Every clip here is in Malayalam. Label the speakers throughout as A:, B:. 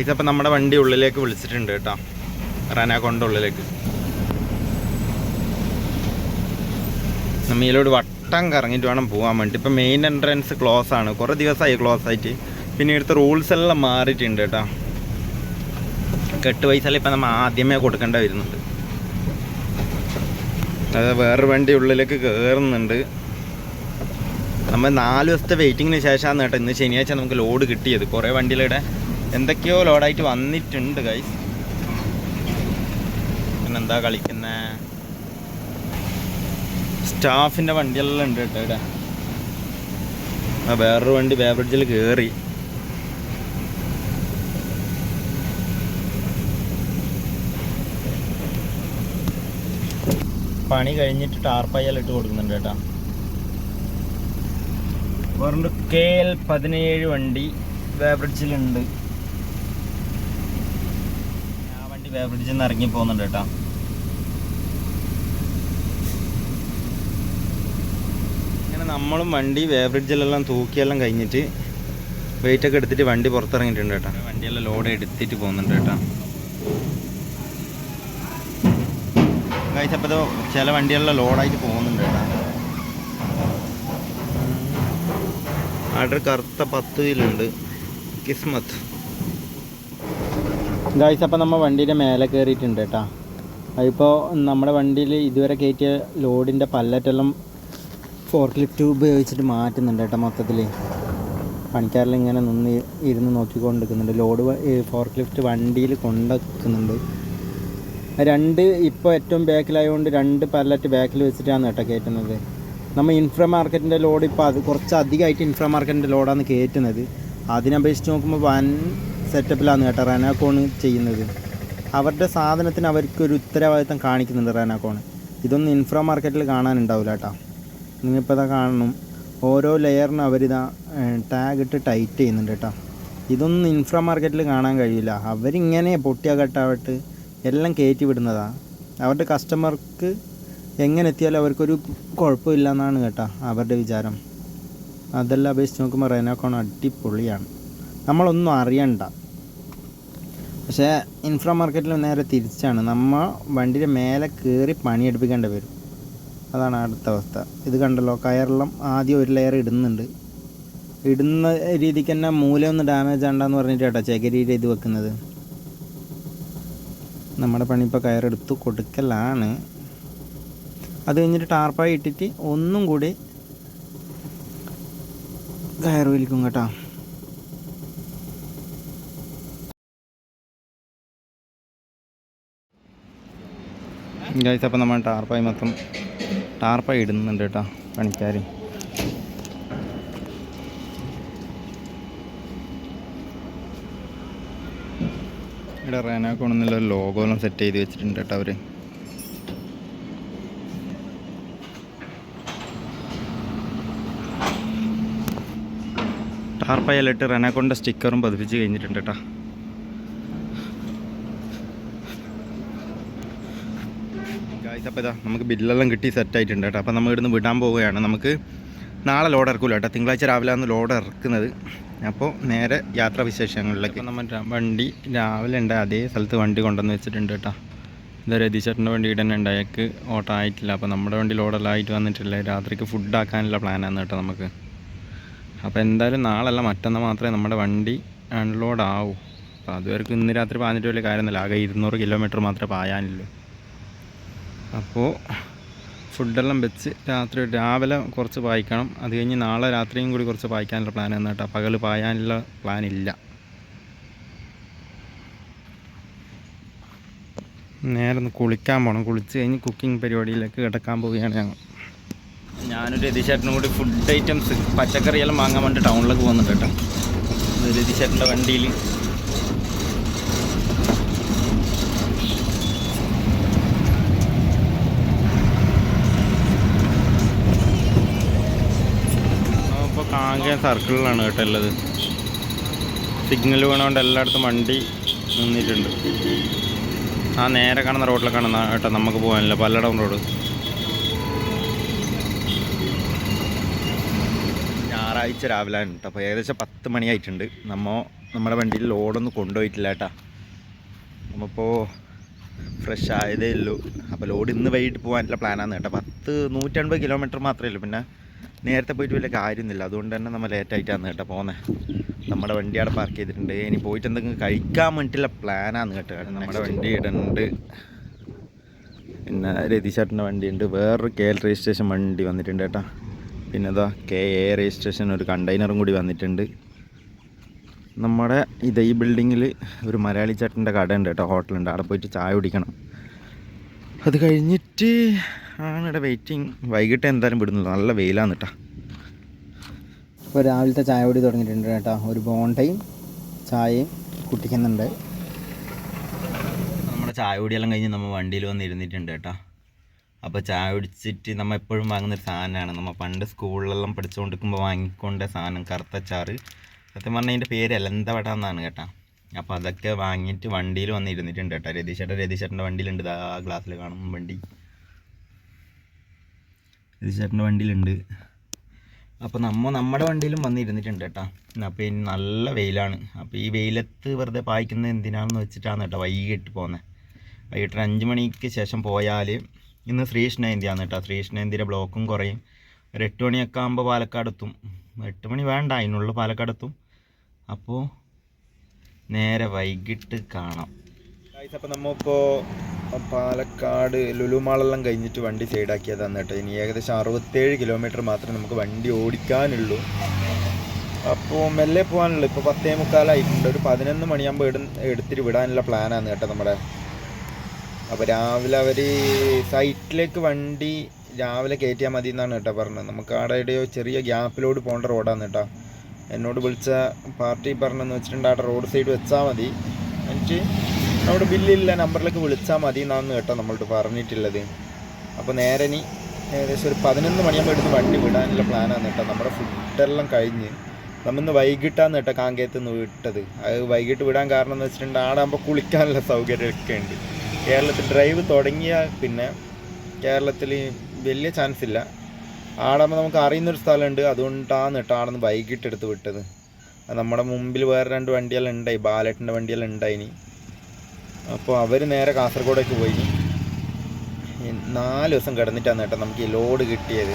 A: ഇതപ്പം നമ്മുടെ വണ്ടി ഉള്ളിലേക്ക് വിളിച്ചിട്ടുണ്ട് കേട്ടോ. റനാക്കൊണ്ട ഉള്ളിലേക്ക്. നമ്മയിലോട് വട്ടം കറങ്ങിയിട്ട് വേണം പോകാൻ വേണ്ടി. ഇപ്പം മെയിൻ എൻട്രൻസ് ക്ലോസ് ആണ്. കുറേ ദിവസമായി ക്ലോസ് ആയിട്ട്. പിന്നെ ഇവിടുത്തെ റൂൾസ് എല്ലാം മാറിയിട്ടുണ്ട് കേട്ടോ. കെട്ട് പൈസ ഇപ്പം നമ്മൾ ആദ്യമേ കൊടുക്കേണ്ട വരുന്നുണ്ട്. അത് വേറൊരു വണ്ടി ഉള്ളിലേക്ക് കയറുന്നുണ്ട് നമ്മൾ നാല് ദിവസത്തെ വെയിറ്റിങ്ങിന് ശേഷമാണ് കേട്ടോ ഇന്ന് ശനിയാഴ്ച നമുക്ക് ലോഡ് കിട്ടിയത്. കുറേ വണ്ടികളുടെ എന്തൊക്കെയോ ലോഡായിട്ട് വന്നിട്ടുണ്ട് കൈ പിന്നെന്താ കളിക്കുന്ന? സ്റ്റാഫിന്റെ വണ്ടിയെല്ലാം ഉണ്ട് കേട്ടോ ഇവിടെ. ആ വേറൊരു വണ്ടി ബേവറേജിൽ കയറി പണി കഴിഞ്ഞിട്ട് ടാർപ്പായെല്ലാം ഇട്ട് കൊടുക്കുന്നുണ്ട് കേട്ടോ. വേറെ കെ എൽ പതിനേഴ് വണ്ടി വേബ്രിഡ്ജിലുണ്ട് വണ്ടി വേബ്രിഡ്ജിൽ നിന്ന് ഇറങ്ങി പോകുന്നുണ്ട് കേട്ടോ. അങ്ങനെ നമ്മളും വണ്ടി വേബ്രിഡ്ജിലെല്ലാം തൂക്കിയെല്ലാം കഴിഞ്ഞിട്ട് വെയിറ്റ് ഒക്കെ എടുത്തിട്ട് വണ്ടി പുറത്തിറങ്ങിയിട്ടുണ്ട് കേട്ടോ. വണ്ടിയെല്ലാം ലോഡ് എടുത്തിട്ട് പോകുന്നുണ്ട് കേട്ടോ. കഴിച്ചപ്പോൾ ചില വണ്ടികളിലെ ലോഡായിട്ട് പോകുന്നുണ്ട് കേട്ടോ. അവിടെ കറുത്ത പത്ത് വീലുണ്ട് കിസ്മത്ത്. ഗായ്സ് അപ്പം നമ്മൾ വണ്ടീന്റെ മേലെ കയറിയിട്ടുണ്ട് കേട്ടോ അതിപ്പോൾ നമ്മുടെ വണ്ടിയിൽ ഇതുവരെ കയറ്റിയ ലോഡിന്റെ പല്ലറ്റെല്ലാം ഫോർക്ക് ലിഫ്റ്റ് ഉപയോഗിച്ചിട്ട് മാറ്റുന്നുണ്ട് കേട്ടോ മൊത്തത്തിൽ പണിക്കാരെല്ലാം ഇങ്ങനെ നിന്ന് ഇരുന്ന് നോക്കിക്കൊണ്ടിരിക്കുന്നുണ്ട്. ലോഡ് ഫോർക്ക് ലിഫ്റ്റ് വണ്ടിയിൽ കൊണ്ടുവെക്കുന്നുണ്ട് രണ്ട് ഇപ്പോൾ ഏറ്റവും ബാക്കിലായതുകൊണ്ട് രണ്ട് പല്ലറ്റ് ബാക്കിൽ വെച്ചിട്ടാണ് കേട്ടോ കയറ്റുന്നത് നമ്മൾ ഇൻഫ്രാ മാർക്കറ്റിന്റെ ലോഡ് ഇപ്പോൾ അത് കുറച്ച് അധികമായിട്ട് ഇൻഫ്രാ മാർക്കറ്റിന്റെ ലോഡാണ് കയറ്റുന്നത് അതിനപേക്ഷിച്ച് നോക്കുമ്പോൾ വൻ സെറ്റപ്പിലാണ് കേട്ടോ റെനാക്കോൺ ചെയ്യുന്നത്. അവരുടെ സാധനത്തിന് അവർക്ക് ഒരു ഉത്തരവാദിത്തം കാണിക്കുന്നുണ്ട് റെനാക്കോൺ ഇതൊന്നും ഇൻഫ്രാ മാർക്കറ്റിൽ കാണാനുണ്ടാവില്ല കേട്ടോ. നിങ്ങളിപ്പോൾ ഇതാ കാണണം. ഓരോ ലെയറിനും അവരിതാ ടാഗ് ഇട്ട് ടൈറ്റ് ചെയ്യുന്നുണ്ട് കേട്ടോ. ഇതൊന്നും ഇൻഫ്രാ മാർക്കറ്റിൽ കാണാൻ കഴിയില്ല. അവരിങ്ങനെ പൊട്ടിയ കട്ടാവട്ട് എല്ലാം കയറ്റി വിടുന്നതാണ് അവരുടെ കസ്റ്റമർക്ക് എങ്ങനെ എത്തിയാലും അവർക്കൊരു കുഴപ്പമില്ല എന്നാണ് കേട്ടോ അവരുടെ വിചാരം. അതെല്ലാം അപേക്ഷിച്ച് നോക്കുമ്പോൾ റെനോക്കോൺ അടിപൊളിയാണ്. നമ്മളൊന്നും അറിയണ്ട. പക്ഷേ ഇൻഫ്രാ മാർക്കറ്റിൽ നേരെ തിരിച്ചാണ്. നമ്മൾ വണ്ടിയുടെ മേലെ കയറി പണിയെടുപ്പിക്കേണ്ടി വരും. അതാണ് അടുത്ത അവസ്ഥ. ഇത് കണ്ടല്ലോ കയറെല്ലാം ആദ്യം ഒരു ലെയർ ഇടുന്നുണ്ട്. ഇടുന്ന രീതിക്ക് തന്നെ മൂലയൊന്നും ഡാമേജ് ആണ്ടെന്ന് പറഞ്ഞിട്ട് കേട്ടോ ചകിരിയുടെ ഇത് വെക്കുന്നത്. നമ്മുടെ പണി ഇപ്പോൾ കയറെടുത്ത് കൊടുക്കലാണ്. അത് കഴിഞ്ഞിട്ട് ടാർപ്പായി ഇട്ടിട്ട് ഒന്നും കൂടി കയറ് വലിക്കും കേട്ടോ. ഗൈസ് അപ്പം നമ്മൾ ടാർപ്പായി മൊത്തം ടാർപ്പായി ഇടുന്നുണ്ട് കേട്ടോ പണിക്കാർ ഇവിടെ റേനാക്കോണെന്നുള്ള ലോഗോ ലോഗോലും സെറ്റ് ചെയ്ത് വെച്ചിട്ടുണ്ട് കേട്ടോ അവർ ടാർപ്പയലിട്ട് റെനാക്കോണ്ട സ്റ്റിക്കറും പതിപ്പിച്ച് കഴിഞ്ഞിട്ടുണ്ട് കേട്ടോ. അപ്പോൾ ഇതാ നമുക്ക് ബില്ലെല്ലാം കിട്ടി സെറ്റ് ആയിട്ടുണ്ട് കേട്ടോ. അപ്പോൾ നമ്മൾ ഇവിടുന്ന് വിടാൻ പോവുകയാണ്. നമുക്ക് നാളെ ലോഡ് ഇറക്കില്ല കേട്ടോ. തിങ്കളാഴ്ച രാവിലെ ആണ് ലോഡ് ഇറക്കുന്നത്. അപ്പോൾ നേരെ യാത്രാ വിശേഷങ്ങളിലേക്ക്. നമ്മൾ വണ്ടി രാവിലെ ഉണ്ട്. അതേ സ്ഥലത്ത് വണ്ടി കൊണ്ടുവന്ന് വെച്ചിട്ടുണ്ട് കേട്ടോ. ഇത് രതീശേട്ടന്റെ വണ്ടി തന്നെ ഉണ്ട്. അയാൾക്ക് ഓട്ടം ആയിട്ടില്ല. അപ്പോൾ നമ്മുടെ വണ്ടി ലോഡെല്ലാം ആയിട്ട് വന്നിട്ടില്ല. രാത്രിക്ക് ഫുഡ് ആക്കാനുള്ള പ്ലാനാണ് കേട്ടോ നമുക്ക്. അപ്പോൾ എന്തായാലും നാളല്ല മറ്റന്നാൾ മാത്രമേ നമ്മുടെ വണ്ടി അൺലോഡ് ആവൂ. അപ്പോൾ അതുവരെ ഇന്ന് രാത്രി പാഞ്ഞിട്ട് വലിയ കാര്യമൊന്നുമില്ല. ആകെ ഇരുന്നൂറ് കിലോമീറ്റർ മാത്രമേ പായാനുള്ളൂ. അപ്പോൾ ഫുഡെല്ലാം വെച്ച് രാത്രി രാവിലെ കുറച്ച് പായിക്കണം. അത് കഴിഞ്ഞ് നാളെ രാത്രിയും കൂടി കുറച്ച് പായിക്കാനുള്ള പ്ലാൻ ആണ് കേട്ടോ. പകൽ പായാനുള്ള പ്ലാൻ നേരെ ഒന്ന് കുളിക്കാൻ പോകണം കുളിച്ച് കഴിഞ്ഞ് കുക്കിംഗ് പരിപാടിയിലേക്ക് കിടക്കാൻ പോവുകയാണ് ഞങ്ങൾ. ഞാനൊരു രതിശേട്ടനും കൂടി ഫുഡ് ഐറ്റംസ് പച്ചക്കറിയെല്ലാം വാങ്ങാൻ വേണ്ടി ടൗണിലേക്ക് പോകുന്നുണ്ട് കേട്ടോ. രതിശേട്ടന്റെ വണ്ടിയിൽ കാങ്കയം സർക്കിളിലാണ് കേട്ടോ ഉള്ളത് സിഗ്നൽ വീണുകൊണ്ട് എല്ലായിടത്തും വണ്ടി നിന്നിട്ടുണ്ട്. ആ നേരെ കാണുന്ന റോഡിൽ കാണുന്ന കേട്ടോ നമുക്ക് പോകാനില്ല. പല്ലടം റോഡ്. ഞായറാഴ്ച രാവിലെ കേട്ടോ. അപ്പോൾ ഏകദേശം പത്ത് മണിയായിട്ടുണ്ട്. നമ്മ നമ്മുടെ വണ്ടിയിൽ ലോഡൊന്നും കൊണ്ടുപോയിട്ടില്ല കേട്ടോ. നമ്മളിപ്പോൾ ഫ്രഷ് ആയതേ ഉള്ളൂ. അപ്പോൾ ലോഡ് ഇന്ന് വൈകിട്ട് പോകാനുള്ള പ്ലാനാണ് കേട്ടോ. പത്ത് നൂറ്റൻപത് കിലോമീറ്റർ മാത്രമേ ഉള്ളൂ. പിന്നെ നേരത്തെ പോയിട്ട് വലിയ കാര്യമൊന്നുമില്ല. അതുകൊണ്ട് തന്നെ നമ്മൾ ലേറ്റായിട്ടാണ് കേട്ടോ പോകുന്നത് നമ്മുടെ വണ്ടി അവിടെ പാർക്ക് ചെയ്തിട്ടുണ്ട്. ഇനി പോയിട്ട് എന്തെങ്കിലും കഴിക്കാൻ വേണ്ടിയിട്ടുള്ള പ്ലാനാണ് കേട്ടോ. കാരണം നമ്മുടെ വണ്ടി ഇടുന്നുണ്ട് പിന്നെ രതീശേട്ടന്റെ വണ്ടിയുണ്ട്. വേറൊരു കെ എൽ രജിസ്ട്രേഷൻ വണ്ടി വന്നിട്ടുണ്ട് കേട്ടോ. പിന്നെ ഇതാ കെ എ രജിസ്ട്രേഷൻ ഒരു കണ്ടെയ്നറും കൂടി വന്നിട്ടുണ്ട്. നമ്മുടെ ഇത് ഈ ബിൽഡിങ്ങിൽ ഒരു മലയാളി ചേട്ടന്റെ കട ഉണ്ട് കേട്ടോ ഹോട്ടലുണ്ട് അവിടെ പോയിട്ട് ചായ കുടിക്കണം. അത് കഴിഞ്ഞിട്ട് ആണ് ഇവിടെ വെയിറ്റിംഗ് വൈകിട്ട് എന്തായാലും വിടുന്നില്ല നല്ല വെയിലാണ് കേട്ടോ ഇപ്പോൾ രാവിലത്തെ ചായ കൂടി തുടങ്ങിയിട്ടുണ്ട് കേട്ടോ. ഒരു ബോണ്ടയും ചായയും കുട്ടിക്കുന്നുണ്ട് നമ്മുടെ ചായ കുടിയെല്ലാം കഴിഞ്ഞ് നമ്മൾ വണ്ടിയിൽ വന്ന് ഇരുന്നിട്ടുണ്ട് കേട്ടോ. അപ്പോൾ ചായ കുടിച്ചിട്ട് നമ്മൾ എപ്പോഴും വാങ്ങുന്നൊരു സാധനമാണ്. നമ്മൾ പണ്ട് സ്കൂളിലെല്ലാം പഠിച്ചുകൊണ്ടിരിക്കുമ്പോൾ വാങ്ങിക്കൊണ്ട സാധനം കറുത്തച്ചാറ്. സത്യം പറഞ്ഞാൽ അതിന്റെ പേര് എലന്തവട എന്നാണ് കേട്ടോ. അപ്പോൾ അതൊക്കെ വാങ്ങിയിട്ട് വണ്ടിയിൽ വന്ന് ഇരുന്നിട്ടുണ്ട് കേട്ടോ. രതീഷേട്ടൻ രതീഷേട്ടന്റെ വണ്ടിയിലുണ്ട്. ഇതാ ആ ഗ്ലാസ്സിൽ കാണും വണ്ടി. രതീശേട്ടന്റെ വണ്ടിയിലുണ്ട്. അപ്പോൾ നമ്മൾ നമ്മുടെ വണ്ടിയിലും വന്നിരുന്നിട്ടുണ്ട് കേട്ടോ. അപ്പോൾ ഇനി നല്ല വെയിലാണ്. അപ്പോൾ ഈ വെയിലത്ത് വെറുതെ പായിക്കുന്നത് എന്തിനാണെന്ന് വെച്ചിട്ടാണ് കേട്ടോ വൈകിട്ട് പോകുന്നത് വൈകിട്ട് അഞ്ച് മണിക്ക് ശേഷം പോയാൽ ഇന്ന് ശ്രീകൃഷ്ണജയന്തിയാണ് കേട്ടോ. ശ്രീകൃഷ്ണജയന്തിയുടെ ബ്ലോക്കും കുറയും. ഒരു എട്ട് മണിയൊക്കെ ആകുമ്പോൾ പാലക്കാട് എത്തും. എട്ട് മണി വേണ്ട അതിനുള്ള പാലക്കാട് എത്തും. അപ്പോൾ നേരെ വൈകിട്ട് കാണാം. അപ്പോൾ നമ്മളിപ്പോൾ പാലക്കാട് ലുലുമാളെല്ലാം കഴിഞ്ഞിട്ട് വണ്ടി സൈഡാക്കിയതാണ് കേട്ടോ ഇനി ഏകദേശം അറുപത്തേഴ് കിലോമീറ്റർ മാത്രമേ നമുക്ക് വണ്ടി ഓടിക്കാനുള്ളൂ. അപ്പോൾ മെല്ലെ പോകാനുള്ളൂ. ഇപ്പോൾ പത്തേ മുക്കാലായിട്ടുണ്ട്. ഒരു പതിനൊന്ന് മണിയാകുമ്പോൾ എടു എടുത്തിട്ട് വിടാനുള്ള പ്ലാനാണ് കേട്ടോ നമ്മുടെ. അപ്പോൾ രാവിലെ അവർ സൈറ്റിലേക്ക് വണ്ടി രാവിലെ കയറ്റിയാൽ മതി എന്നാണ് കേട്ടോ പറഞ്ഞത്. നമുക്ക് അവിടെ ചെറിയ ഗ്യാപ്പിലോട് പോകേണ്ട റോഡാണ് കേട്ടോ. എന്നോട് വിളിച്ച പാർട്ടി പറഞ്ഞെന്ന് വെച്ചിട്ടുണ്ട് അവിടെ റോഡ് സൈഡ് വെച്ചാൽ മതി. എന്നിട്ട് അവിടെ ബില്ലില്ല നമ്പറിലേക്ക് വിളിച്ചാൽ മതി എന്നാന്ന് കേട്ടോ നമ്മളോട് പറഞ്ഞിട്ടുള്ളത്. അപ്പോൾ നേരെ ഇനി ഏകദേശം ഒരു പതിനൊന്ന് മണിയാകുമ്പോൾ എടുത്ത് വണ്ടി വിടാനുള്ള പ്ലാനാണ് കേട്ടോ. നമ്മുടെ ഫുഡെല്ലാം കഴിഞ്ഞ് നമ്മിന്ന് വൈകിട്ടാണ് കേട്ടോ കാങ്കേത്ത് നിന്ന് വിട്ടത്. അത് വൈകിട്ട് വിടാൻ കാരണം എന്ന് വെച്ചിട്ടുണ്ടെങ്കിൽ ആടാകുമ്പോൾ കുളിക്കാനുള്ള സൗകര്യമൊക്കെ ഉണ്ട്. കേരളത്തിൽ ഡ്രൈവ് തുടങ്ങിയ പിന്നെ കേരളത്തിൽ വലിയ ചാൻസ് ഇല്ല. ആടാകുമ്പോൾ നമുക്ക് അറിയുന്നൊരു സ്ഥലമുണ്ട്. അതുകൊണ്ടാണ് കേട്ടോ ആടെ നിന്ന് വൈകിട്ട് എടുത്ത് വിട്ടത് നമ്മുടെ മുമ്പിൽ വേറെ രണ്ട് വണ്ടിയെല്ലാം ഉണ്ടായി. ബാലേട്ടന്റെ വണ്ടിയെല്ലാം ഉണ്ടായിനി അപ്പോൾ അവർ നേരെ കാസർഗോഡേക്ക് പോയി. നാല് ദിവസം കിടന്നിട്ടാണ് കേട്ടോ നമുക്ക് ഈ ലോഡ് കിട്ടിയത്.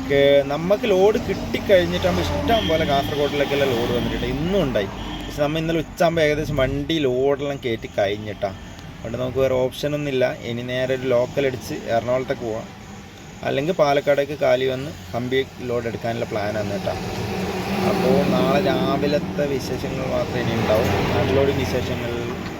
A: അപ്പോൾ നമുക്ക് ലോഡ് കിട്ടിക്കഴിഞ്ഞിട്ടാകുമ്പോൾ ഇഷ്ടം പോലെ കാസർഗോഡിലേക്കെല്ലാം ലോഡ് വന്നിട്ടുണ്ട്. ഇന്നും ഉണ്ടായി. പക്ഷെ നമ്മൾ ഇന്നലെ ഉച്ചയാകുമ്പോൾ ഏകദേശം വണ്ടി ലോഡെല്ലാം കയറ്റി കഴിഞ്ഞിട്ടാണ് അതുകൊണ്ട് നമുക്ക് വേറെ ഓപ്ഷനൊന്നും ഇല്ല. ഇനി നേരെ ഒരു ലോക്കൽ അടിച്ച് എറണാകുളത്തേക്ക് പോവാം. അല്ലെങ്കിൽ പാലക്കാടേക്ക് കാലി വന്ന് കമ്പി ലോഡ് എടുക്കാനുള്ള പ്ലാനാണ് കേട്ടോ. അപ്പോൾ നാളെ രാവിലത്തെ വിശേഷങ്ങൾ മാത്രമേ ഇനി ഉണ്ടാവും നാട്ടിലോട് വിശേഷങ്ങൾ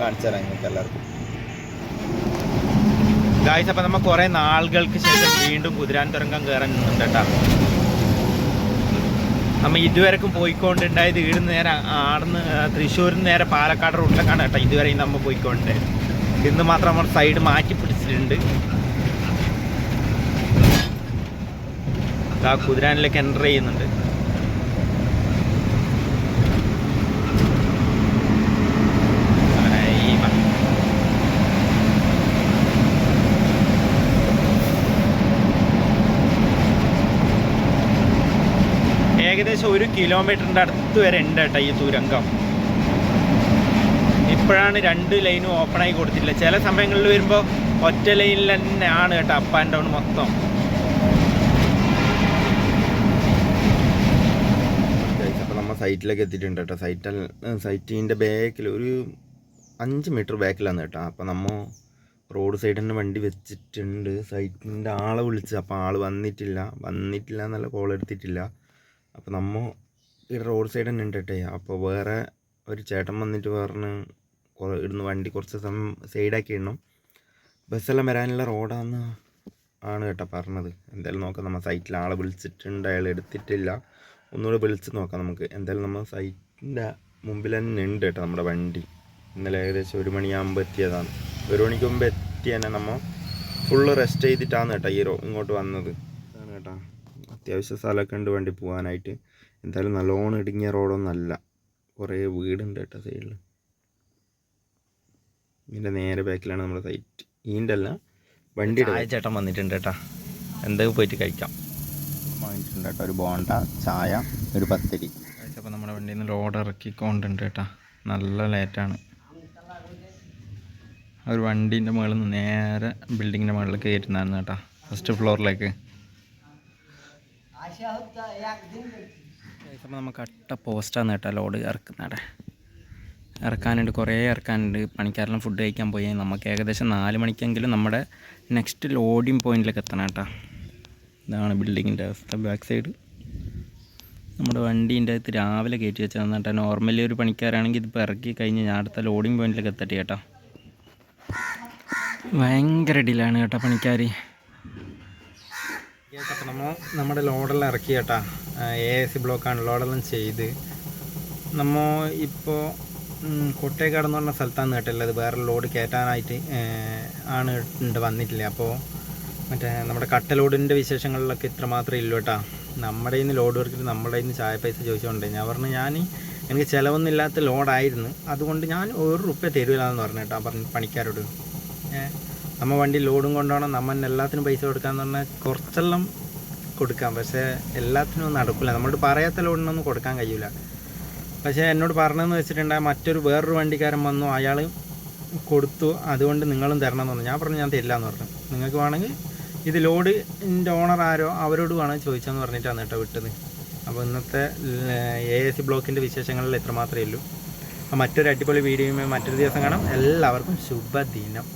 A: കാണിച്ചു തരാം നിങ്ങൾക്ക് എല്ലാവർക്കും. ഗായ്സ് അപ്പം നമ്മൾ കുറേ നാളുകൾക്ക് ശേഷം വീണ്ടും കുതിരാൻ തുരങ്കം കയറാൻ നിന്നുണ്ട് കേട്ടോ. നമ്മൾ ഇതുവരെക്കും പോയിക്കൊണ്ടുണ്ടായത് ഈടുന്ന് നേരെ ആടുന്ന് തൃശ്ശൂരിൽ നിന്ന് നേരെ പാലക്കാട് റൂട്ടിലേക്കാണ് കേട്ടോ ഇതുവരെയും നമ്മൾ പോയിക്കൊണ്ട് ഇന്ന് മാത്രം നമ്മൾ സൈഡ് മാറ്റി പിടിച്ചിട്ടുണ്ട്. ആ കുതിരാനിലേക്ക് എന്റർ ചെയ്യുന്നുണ്ട്. ഏകദേശം ഒരു കിലോമീറ്ററിന്റെ അടുത്ത് വരെ ഉണ്ട് കേട്ടോ ഈ തുരങ്കം. ഇപ്പോഴാണ് രണ്ട് ലൈനും ഓപ്പണായി കൊടുത്തില്ല ചില സമയങ്ങളിൽ വരുമ്പോൾ ഒറ്റ ലൈനിൽ തന്നെയാണ് കേട്ടോ അപ്പ് ആൻഡ് ഡൗൺ മൊത്തം. സൈറ്റിലേക്ക് എത്തിയിട്ടുണ്ട് കേട്ടോ. സൈറ്റിൽ സൈറ്റിന്റെ ബാക്കിൽ ഒരു അഞ്ച് മീറ്റർ ബാക്കിലാണ് കേട്ടോ. അപ്പോൾ നമ്മൾ റോഡ് സൈഡിൽ തന്നെ വണ്ടി വെച്ചിട്ടുണ്ട്. സൈറ്റിന്റെ ആളെ വിളിച്ച്. അപ്പോൾ ആൾ വന്നിട്ടില്ല. വന്നിട്ടില്ല എന്നല്ല കോൾ എടുത്തിട്ടില്ല. അപ്പോൾ നമ്മൾ ഈ റോഡ് സൈഡ് തന്നെ ഉണ്ട് കേട്ടോ അപ്പോൾ വേറെ ഒരു ചേട്ടൻ വന്നിട്ട് പറഞ്ഞ് ഇടുന്ന് വണ്ടി കുറച്ച് സമയം സൈഡാക്കി ഇടണം. ബസ്സെല്ലാം വരാനുള്ള റോഡാന്ന് ആണ് കേട്ടോ പറഞ്ഞത്. എന്തായാലും നോക്കാം നമ്മൾ സൈറ്റിൽ ആളെ വിളിച്ചിട്ടുണ്ട് അയാൾ എടുത്തിട്ടില്ല. ഒന്നുകൂടെ വിളിച്ച് നോക്കാം നമുക്ക്. എന്തായാലും നമ്മൾ സൈറ്റിന്റെ മുമ്പിൽ തന്നെ ഉണ്ട് കേട്ടോ നമ്മുടെ വണ്ടി. ഇന്നലെ ഏകദേശം ഒരു മണിയാകുമ്പോൾ എത്തിയതാണ്. ഒരു മണിക്ക് മുമ്പ് എത്തി തന്നെ നമ്മൾ ഫുള്ള് റെസ്റ്റ് ചെയ്തിട്ടാണ് കേട്ടോ ഈ ഇങ്ങോട്ട് വന്നത്. അത്യാവശ്യം സ്ഥലമൊക്കെ ഉണ്ട് വണ്ടി പോകാനായിട്ട്. എന്തായാലും നല്ലോണം ഇടുങ്ങിയ റോഡൊന്നല്ല. കുറേ വീടുണ്ട് കേട്ടോ സൈഡിൽ ഇതിന്റെ നേരെ ബാക്കിലാണ് നമ്മുടെ സൈറ്റ്. ഈന്റെ അല്ല വണ്ടി ചേട്ടൻ വന്നിട്ടുണ്ട് കേട്ടോ. എന്തൊക്കെ പോയിട്ട് കഴിക്കാം? വാങ്ങിയിട്ടുണ്ട് കേട്ടോ. ഒരു ബോണ്ട ചായ ഒരു പത്തിരി. അപ്പോൾ നമ്മുടെ വണ്ടിയിൽ നിന്ന് ലോഡ് ഇറക്കിക്കൊണ്ടുണ്ട് കേട്ടോ. നല്ല ലേറ്റാണ്. ഒരു വണ്ടീന്റെ മുകളിൽ നിന്ന് നേരെ ബിൽഡിങ്ങിന്റെ മുകളിൽ കയറ്റുന്നതായിരുന്നു കേട്ടോ. ഫസ്റ്റ് ഫ്ലോറിലേക്ക് അപ്പോൾ നമുക്ക് അട്ട പോസ്റ്റാണ് കേട്ടോ ലോഡ് ഇറക്കുന്നത് ഇറക്കാനുണ്ട് കുറേ ഇറക്കാനുണ്ട്. പണിക്കാരെല്ലാം ഫുഡ് കഴിക്കാൻ പോയി. നമുക്ക് ഏകദേശം നാല് മണിക്കെങ്കിലും നമ്മുടെ നെക്സ്റ്റ് ലോഡിങ് പോയിന്റിലേക്ക് എത്തണം കേട്ടോ. ഇതാണ് ബിൽഡിങ്ങിന്റെ അവസ്ഥ. ബാക്ക് സൈഡ് നമ്മുടെ വണ്ടീന്റെ അകത്ത് രാവിലെ കയറ്റി വെച്ചാൽ കേട്ടോ. നോർമലി ഒരു പണിക്കാരാണെങ്കിൽ ഇതിപ്പോൾ ഇറക്കി കഴിഞ്ഞ് ഞാൻ അടുത്ത ലോഡിങ് പോയിന്റിലേക്ക് എത്തട്ടെ കേട്ടോ. ഭയങ്കര ഡിലാണ് കേട്ടോ പണിക്കാർ നമ്മൾ നമ്മുടെ ലോഡെല്ലാം ഇറക്കി കേട്ടാ എ എസ് സി ബ്ലോക്കാണ് ലോഡെല്ലാം ചെയ്ത്. നമ്മൾ ഇപ്പോൾ കൊട്ടേക്കാട് എന്ന് പറഞ്ഞ സ്ഥലത്താണ് കേട്ടുള്ളത് വേറെ ലോഡ് കയറ്റാനായിട്ട് ആണ് ഉണ്ട് വന്നിട്ടില്ല? അപ്പോൾ മറ്റേ നമ്മുടെ കട്ട ലോഡിന്റെ വിശേഷങ്ങളിലൊക്കെ ഇത്ര മാത്രമേ ഇല്ലൂ കേട്ടാ. നമ്മുടെ നിന്ന് ലോഡ് വർക്കിൽ നമ്മുടെ നിന്ന് ചായ പൈസ ചോദിച്ചുകൊണ്ട് ഞാൻ പറഞ്ഞു ഞാൻ എനിക്ക് ചിലവൊന്നുമില്ലാത്ത ലോഡായിരുന്നു. അതുകൊണ്ട് ഞാൻ ഒരു റുപ്യ തരുവില്ലാന്ന് പറഞ്ഞു കേട്ടോ പറഞ്ഞു പണിക്കാരോട്. ഏഹ് നമ്മ വണ്ടി ലോഡും കൊണ്ടുപോകണം നമ്മൾ എല്ലാത്തിനും പൈസ കൊടുക്കാന്ന് പറഞ്ഞാൽ കുറച്ചെല്ലാം കൊടുക്കാം. പക്ഷേ എല്ലാത്തിനും നടക്കില്ല നമ്മളോട് പറയാത്ത ലോഡിനൊന്നും കൊടുക്കാൻ കഴിയില്ല പക്ഷേ എന്നോട് പറഞ്ഞതെന്ന് വെച്ചിട്ടുണ്ടെങ്കിൽ മറ്റൊരു വേറൊരു വണ്ടിക്കാരൻ വന്നു അയാൾ കൊടുത്തു. അതുകൊണ്ട് നിങ്ങളും തരണം എന്ന് ഞാൻ പറഞ്ഞു ഞാൻ തരില്ല എന്ന് പറഞ്ഞു. നിങ്ങൾക്ക് വേണമെങ്കിൽ ഇത് ലോഡിന്റെ ഓണർ ആരോ അവരോട് വേണമെങ്കിൽ ചോദിച്ചെന്ന് പറഞ്ഞിട്ടാണ് കേട്ടോ വിട്ടത്. അപ്പോൾ ഇന്നത്തെ എ എസ് ബ്ലോക്കിന്റെ വിശേഷങ്ങളിൽ ഇത്ര മാത്രമേ ഉള്ളൂ മറ്റൊരു അടിപൊളി വീഡിയോയുമായി മറ്റൊരു ദിവസം കാണാം. എല്ലാവർക്കും ശുഭദിനം.